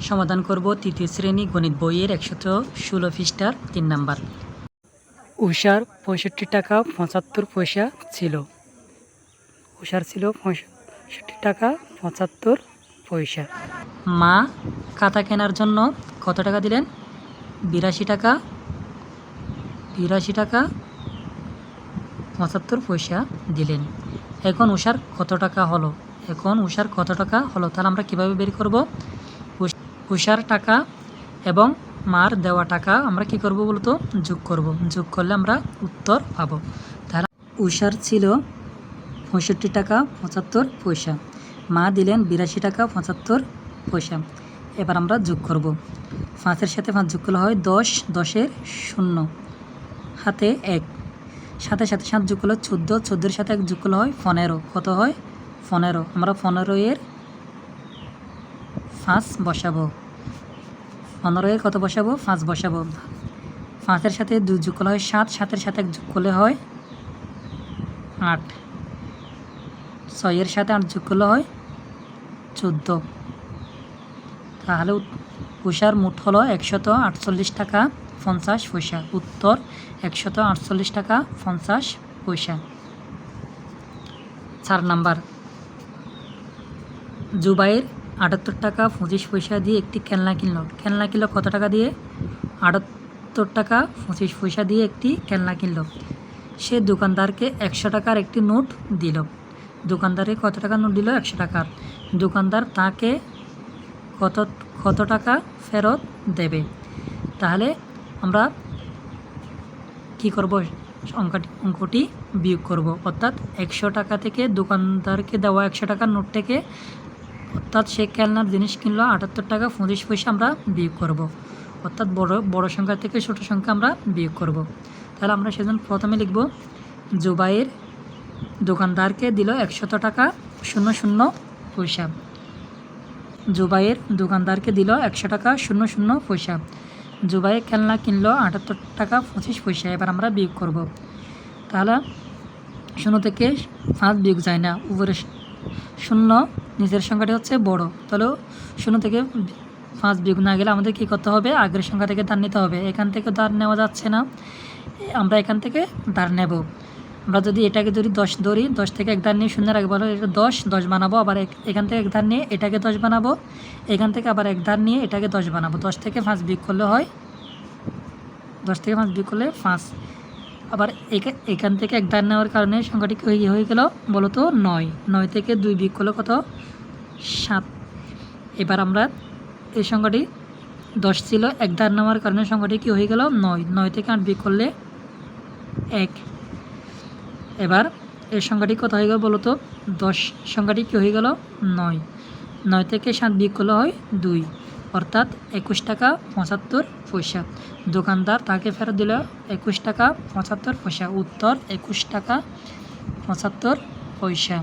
সমাধান করব তৃতীয় শ্রেণি গণিত বইয়ের একশত ষোলো পৃষ্ঠার তিন নাম্বার। উষার পঁয়ষট্টি টাকা পঁচাত্তর পয়সা ছিল। উষার ছিল পঁয়ষট্টি টাকা পঁচাত্তর পয়সা। মা খাতা কেনার জন্য কত টাকা দিলেন? বিরাশি টাকা বিরাশি টাকা পঁচাত্তর পয়সা দিলেন। এখন উষার কত টাকা হলো? এখন উষার কত টাকা হলো? তাহলে আমরা কীভাবে বের করব? উষার টাকা এবং মার দেওয়া টাকা আমরা কি করব বলতো? যোগ করব। যোগ করলে আমরা উত্তর পাবো। তাহলে উষার ছিল পঁয়ষট্টি টাকা পঁচাত্তর পয়সা। মা দিলেন বিরাশি টাকা পঁচাত্তর পয়সা। এবার আমরা যোগ করব। পাঁচের সাথে পাঁচ যোগ করলে হয় দশ, দশের শূন্য। হাতে এক। সাথে সাথে সাত যোগ করলে চোদ্দ, চোদ্দোর সাথে এক যোগ করলে হয় পনেরো। কত হয়? পনেরো। আমরা পনেরো এর পাঁচ বসাবো। পনেরো এর কত বসাবো? পাঁচ বসাবো। পাঁচের সাথে দুই যোগ করলে হয় সাত, সাতের সাথে এক যোগ করলে হয় আট। ছয়ের সাথে আট যোগ করলে হয় চোদ্দ। তাহলে উষার মুঠ হলো একশত আটচল্লিশ টাকা পঞ্চাশ পয়সা। উত্তর, একশত আটচল্লিশ টাকা পঞ্চাশ পয়সা। চার নাম্বার। জুবাইর আটাত্তর টাকা পঁচিশ পয়সা দিয়ে একটি খেলনা কিনল। খেলনা কিনলো কত টাকা দিয়ে? আটাত্তর টাকা পঁচিশ পয়সা দিয়ে একটি খেলনা কিনল। সে দোকানদারকে একশো টাকার একটি নোট দিল। দোকানদারে কত টাকা নোট দিল? একশো টাকার। দোকানদার তাকে কত কত টাকা ফেরত দেবে? তাহলে আমরা কি করব? অঙ্কটি অঙ্কটি বিয়োগ করব। অর্থাৎ একশো টাকা থেকে দোকানদারকে দেওয়া একশো টাকার নোট থেকে অর্থাৎ সে খেলনার জিনিস কিনলো, আটাত্তর টাকা পঁচিশ পয়সা আমরা বিয়োগ করব। অর্থাৎ বড় বড় সংখ্যা থেকে ছোট সংখ্যা আমরা বিয়োগ করব। তাহলে আমরা সেজন্য প্রথমে লিখব জুবাইয়ের দোকানদারকে দিল একশত টাকা শূন্য শূন্য পয়সা। জুবাইয়ের দোকানদারকে দিল একশো টাকা শূন্য শূন্য পয়সা। জুবাইয়ের খেলনা কিনলো আটাত্তর টাকা পঁচিশ পয়সা, এবার আমরা বিয়োগ করব। তাহলে শূন্য থেকে পাঁচ বিয়োগ যায় না, উপরে শূন্য নিচের সংখ্যাটি হচ্ছে বড়। তাহলে শূন্য থেকে পাঁচ বিয়োগ না গেলে আমাদের কী করতে হবে? আগের সংখ্যা থেকে ধার নিতে হবে। এখান থেকে দাঁড় নেওয়া যাচ্ছে না। আমরা এখান থেকে দাঁড় নেব। আমরা যদি এটাকে যদি দশ ধরি, দশ থেকে এক ধার নিয়ে শূন্যের আগে বলো, এটা দশ দশ বানাবো, আবার এখান থেকে এক ধার নিয়ে এটাকে দশ বানাবো, এখান থেকে আবার এক ধার নিয়ে এটাকে দশ বানাবো। দশ থেকে পাঁচ বিয়োগ করলে হয়, দশ থেকে পাঁচ বিয়োগ করলে পাঁচ। আবার এখা- এখান থেকে এক ধার নেওয়ার কারণে সংখ্যাটি কি হয়ে গেল বলো তো নয়। নয় থেকে দুই বিয়োগ করলে কত? সাত। এবার আমরা এই সংখ্যাটি দশ ছিল, এক ধার নেওয়ার কারণে সংখ্যাটি কি হয়ে গেল? নয়। নয় থেকে আট বিয়োগ করলে এক। এবার এই সংখ্যাটি কত হয়ে গেল বলো তো দশ। সংখ্যাটি কী হয়ে গেল? নয়। নয় থেকে সাত বিয়োগ করলে হয় দুই। অর্থাৎ একুশ টাকা পঁচাত্তর পয়সা। দোকানদার তাকে ফেরত দিল একুশ টাকা পঁচাত্তর পয়সা। উত্তর, একুশ টাকা পঁচাত্তর পয়সা।